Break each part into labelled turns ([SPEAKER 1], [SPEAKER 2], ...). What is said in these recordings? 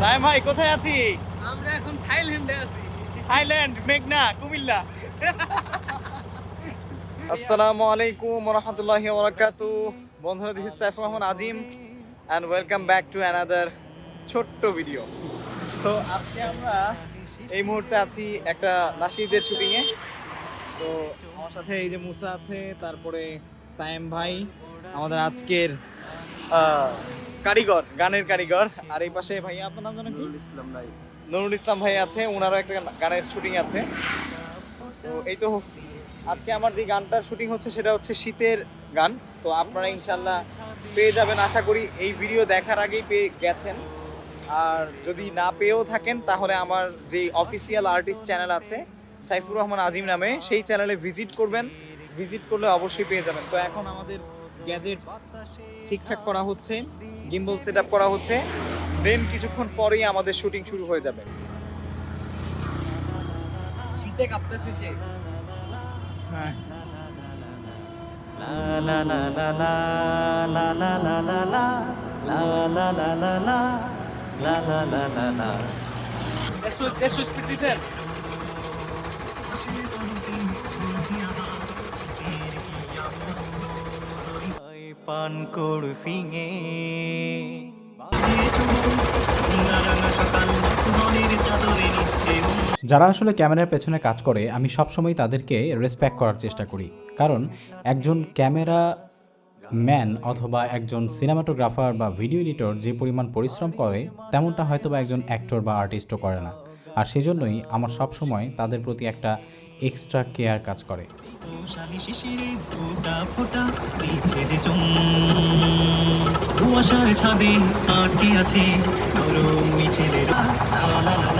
[SPEAKER 1] সাইম ভাই কোথায় আছি?
[SPEAKER 2] আমরা এখন থাইল্যান্ডে আছি।
[SPEAKER 1] থাইল্যান্ড মেঘনা কুমিল্লা। আসসালামু আলাইকুম রহমতুল্লাহি ওবরাকাতু। বন্ধুরা this Saifur Rahman Azim and welcome back to another ছোট্ট ভিডিও তো আজকে আমরা এই মুহূর্তে আছি একটা নাসিদের শুটিংয়ে তো আমার সাথে এই যে মুসা আছে তারপরে সায়েম ভাই আমাদের আজকের আহ, কারিগর গানের কারিগর। আর এই পাশে ভাইয়া আপনার নাম জানেন কি?
[SPEAKER 2] ইসলাম ভাই।
[SPEAKER 1] নুরুল ইসলাম ভাই আছে ওনারও একটা গানের শুটিং আছে। তো এই তো আজকে আমার যে গানটার শুটিং হচ্ছে সেটা হচ্ছে শীতের গান। তো আপনারা ইনশাল্লাহ পেয়ে যাবেন। আশা করি এই ভিডিও দেখার আগেই পেয়ে গেছেন। আর যদি না পেয়েও থাকেন তাহলে আমার যে অফিসিয়াল আর্টিস্ট চ্যানেল আছে সাইফুর রহমান আজিম নামে সেই চ্যানেলে ভিজিট করবেন। ভিজিট করলে অবশ্যই পেয়ে যাবেন। তো এখন আমাদের গ্যাজেটস ঠিকঠাক করা হচ্ছে। গিম্বল সেট আপ করা হচ্ছে। দেন কিছুক্ষণ পরেই আমাদের শুটিং শুরু হয়ে যাবে।
[SPEAKER 2] শীতে কাঁপতেছে সে।
[SPEAKER 1] হ্যাঁ।
[SPEAKER 2] দেড়শো
[SPEAKER 1] পান কর ফিঙে।
[SPEAKER 3] যারা আসলে ক্যামেরার পেছনে কাজ করে, আমি সবসময় তাদেরকে রেসপেক্ট করার চেষ্টা করি। কারণ একজন ক্যামেরা ম্যান অথবা একজন সিনেমাটোগ্রাফার বা ভিডিও এডিটর যে পরিমাণ পরিশ্রম করে, তেমনটা হয়তো বা একজন অ্যাক্টর বা আর্টিস্টও করে না। আর সেজন্যই আমার সবসময় তাদের প্রতি একটা এক্সট্রা কেয়ার কাজ করে।
[SPEAKER 4] শালি শিশিরে ফোটা ফোটা ছাদে আটকে আছে লা লা লা, লা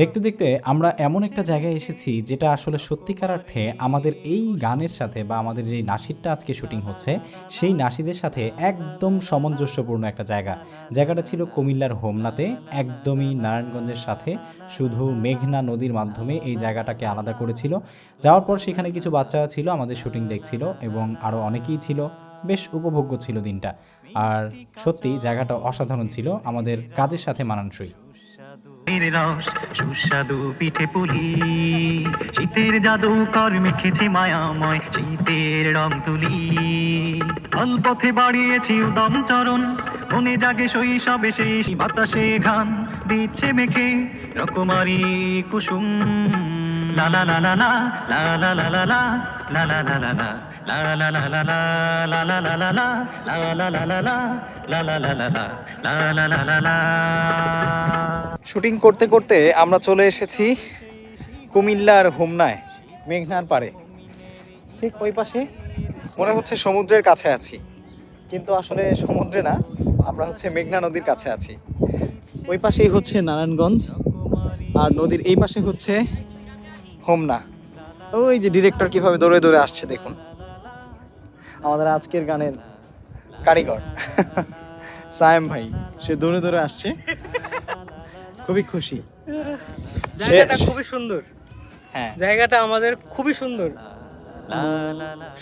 [SPEAKER 3] দেখতে দেখতে আমরা এমন একটা জায়গায় এসেছি যেটা আসলে সত্যিকার অর্থে আমাদের এই গানের সাথে বা আমাদের যে নাসিরটা আজকে শুটিং হচ্ছে, সেই নাসিদের সাথে একদম সামঞ্জস্যপূর্ণ একটা জায়গা। জায়গাটা ছিল কুমিল্লার হোমনাতে, একদমই নারায়ণগঞ্জের সাথে। শুধু মেঘনা নদীর মাধ্যমে এই জায়গাটাকে আলাদা করেছিল। যাওয়ার পর সেখানে কিছু বাচ্চারা ছিল, আমাদের শুটিং দেখছিল এবং আরও অনেকেই ছিল। বেশ উপভোগ্য ছিল দিনটা। আর সত্যি জায়গাটা অসাধারণ ছিল, আমাদের কাজের সাথে মানানসই।
[SPEAKER 4] এর রস, সুস্বাদু পিঠে পুলি। শীতের জাদু কর মেখেছে মায়াময় শীতের রং তুলি। অল্পথে বাড়িয়েছি উদম চরণ, মনে জাগে শৈশবে সেই বাতাসে ঘাম দিচ্ছে মেখে রকমারি কুসুম। লা লা লা লা লা লা লা লা লা। লা লা লা লা লা লা লা লা লা লা লা লা লা
[SPEAKER 1] শুটিং করতে করতে আমরা চলে এসেছি কুমিল্লার হোমনায় মেঘনার পাড়ে ঠিক ওই পাশে মনে হচ্ছে সমুদ্রের কাছে আছি কিন্তু আসলে সমুদ্রে না আমরা হচ্ছে মেঘনা নদীর কাছে আছি ওই পাশেই হচ্ছে নারায়ণগঞ্জ আর নদীর এই পাশে হচ্ছে হোমনা ওই যে ডিরেক্টর কীভাবে দৌড়ে দৌড়ে আসছে দেখুন। আমাদের আজকের গানের কারিগর। সায়েম ভাই সে দৌড়ে দৌড়ে আসছে। খুবই খুশি।
[SPEAKER 2] জায়গাটা খুবই সুন্দর।
[SPEAKER 1] হ্যাঁ।
[SPEAKER 2] জায়গাটা আমাদের খুবই সুন্দর।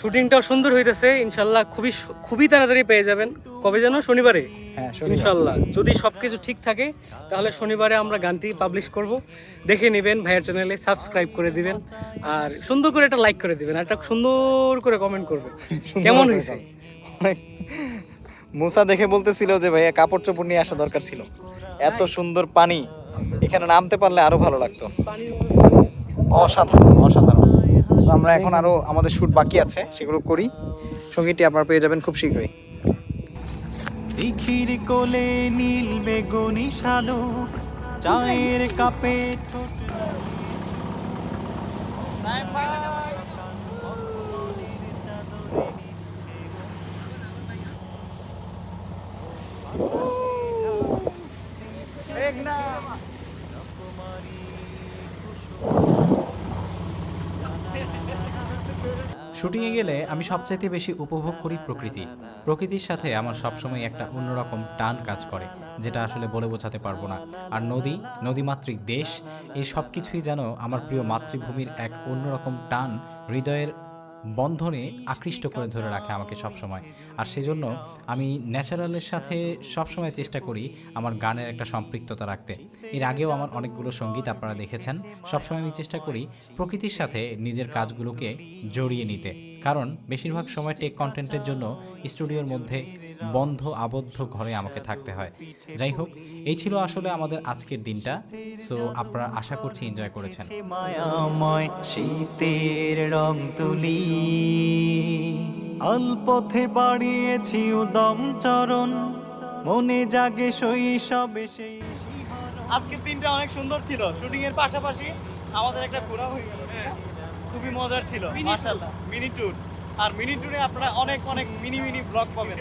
[SPEAKER 2] শুটিংটাও সুন্দর হইতেছে ইনশাল্লাহ খুবই খুবই তাড়াতাড়ি পেয়ে যাবেন। কবে যেন? শনিবারে।
[SPEAKER 1] হ্যাঁ
[SPEAKER 2] ইনশাল্লাহ। যদি সবকিছু ঠিক থাকে তাহলে শনিবারে আমরা গানটি পাবলিশ করব। দেখে নেবেন ভাইয়ের চ্যানেলে সাবস্ক্রাইব করে দিবেন। আর সুন্দর করে একটা লাইক করে দিবেন আর একটা সুন্দর করে কমেন্ট করবেন। কেমন হয়েছে
[SPEAKER 1] মুসা দেখে বলতেছিল যে ভাইয়া কাপড় চোপড় নিয়ে আসা দরকার ছিল। এত সুন্দর পানি। এখানে নামতে পারলে আরও ভালো লাগতো। অসাধারণ অসাধারণ। আমরা এখন আরও আমাদের শুট বাকি আছে সেগুলো করি। সঙ্গীতটি আপনারা পেয়ে যাবেন খুব শীঘ্রই।
[SPEAKER 4] দিঘির কোলে নীল বেগুনি শালুক চায়ের কাপে ঠোঁট
[SPEAKER 3] শুটিংয়ে গেলে আমি সবচাইতে বেশি উপভোগ করি প্রকৃতি। প্রকৃতির সাথে আমার সবসময় একটা অন্যরকম টান কাজ করে, যেটা আসলে বলে বোঝাতে পারব না। আর নদী, নদীমাতৃক দেশ, এই সব কিছুই যেন আমার প্রিয় মাতৃভূমির এক অন্যরকম টান হৃদয়ের বন্ধনে আকৃষ্ট করে ধরে রাখে আমাকে সবসময়। আর সেজন্য আমি ন্যাচারালের সাথে সবসময় চেষ্টা করি আমার গানের একটা সম্পৃক্ততা রাখতে। এর আগেও আমার অনেকগুলো সংগীত আপনারা দেখেছেন। সবসময় আমি চেষ্টা করি প্রকৃতির সাথে নিজের কাজগুলোকে জড়িয়ে নিতে। কারণ বেশিরভাগ সময় টেক কন্টেন্টের জন্য স্টুডিওর মধ্যে বন্ধ আবদ্ধ ঘরে আমাকে থাকতে হয়। যাই হোক এই ছিল আসলে আমাদের আজকের দিনটা। সো আপনারা আশা করছি এনজয় করেছেন।
[SPEAKER 4] মায়াময় শীতের রং তুলি। অল্পথে বাড়িয়েছি উদম চরণ। মনে জাগে শৈশবে সেই
[SPEAKER 2] আজকের দিনটা অনেক সুন্দর ছিল। শুটিং এর পাশাপাশি আমাদের একটা ঘোরা হয়ে গেল। খুবই মজার ছিল। মাশাআল্লাহ। মিনি ট্যুর আর মিনি ট্যুরে আপনারা অনেক অনেক মিনি মিনি ব্লগ পাবেন।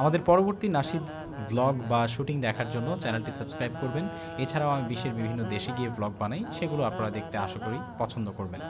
[SPEAKER 3] আমাদের পরবর্তী নাসিদ ভ্লগ বা শুটিং দেখার জন্য চ্যানেলটি সাবস্ক্রাইব করবেন। এছাড়াও আমি বিশ্বের বিভিন্ন দেশে গিয়ে ভ্লগ বানাই, সেগুলো আপনারা দেখতে আশা করি পছন্দ করবেন।